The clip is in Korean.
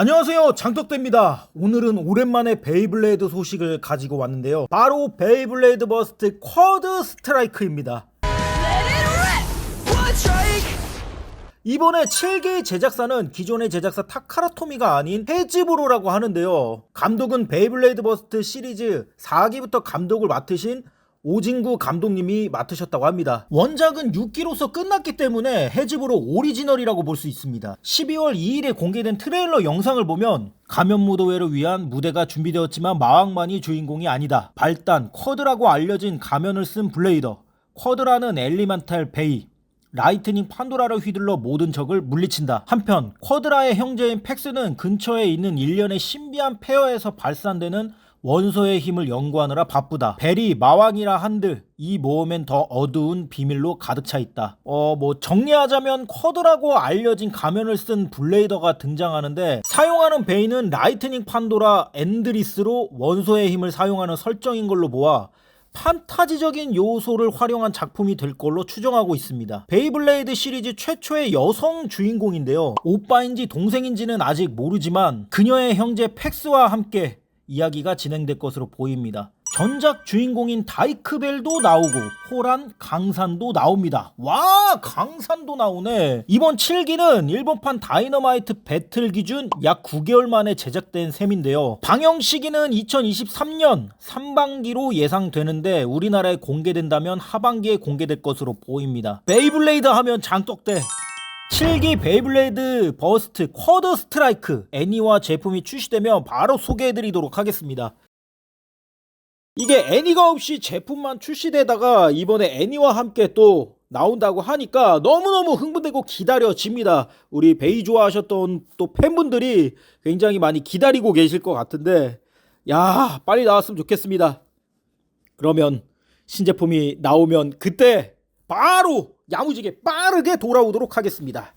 안녕하세요. 장떡대입니다. 오늘은 오랜만에 베이블레이드 소식을 가지고 왔는데요. 바로 베이블레이드 버스트 쿼드 스트라이크입니다. 이번에 7기 제작사는 기존의 제작사 타카라토미가 아닌 헤즈브로라고 하는데요. 감독은 베이블레이드 버스트 시리즈 4기부터 감독을 맡으신 오진구 감독님이 맡으셨다고 합니다. 원작은 6기로서 끝났기 때문에 해집으로 오리지널이라고 볼 수 있습니다. 12월 2일에 공개된 트레일러 영상을 보면 가면 무도회를 위한 무대가 준비되었지만 마왕만이 주인공이 아니다. 발단, 쿼드라고 알려진 가면을 쓴 블레이더, 쿼드라는 엘리멘탈 베이, 라이트닝 판도라를 휘둘러 모든 적을 물리친다. 한편 쿼드라의 형제인 팩스는 근처에 있는 일련의 신비한 페어에서 발산되는 원소의 힘을 연구하느라 바쁘다. 벨이 마왕이라 한들 이 모험엔 더 어두운 비밀로 가득 차 있다. 어, 뭐 정리하자면 쿼드라고 알려진 가면을 쓴 블레이더가 등장하는데 사용하는 베이는 라이트닝 판도라 엔드리스로 원소의 힘을 사용하는 설정인 걸로 보아 판타지적인 요소를 활용한 작품이 될 걸로 추정하고 있습니다. 베이블레이드 시리즈 최초의 여성 주인공인데요. 오빠인지 동생인지는 아직 모르지만 그녀의 형제 팩스와 함께 이야기가 진행될 것으로 보입니다. 전작 주인공인 다이크벨도 나오고 호란 강산도 나옵니다. 와 강산도 나오네. 이번 7기는 일본판 다이너마이트 배틀 기준 약 9개월 만에 제작된 셈인데요. 방영 시기는 2023년 3반기로 예상되는데 우리나라에 공개된다면 하반기에 공개될 것으로 보입니다. 베이블레이드 하면 장떡대 7기 베이블레이드 버스트 쿼드 스트라이크 애니와 제품이 출시되면 바로 소개해드리도록 하겠습니다. 이게 애니가 없이 제품만 출시되다가 이번에 애니와 함께 또 나온다고 하니까 너무너무 흥분되고 기다려집니다. 우리 베이 좋아하셨던 또 팬분들이 굉장히 많이 기다리고 계실 것 같은데 야 빨리 나왔으면 좋겠습니다. 그러면 신제품이 나오면 그때 바로 야무지게 빠르게 돌아오도록 하겠습니다.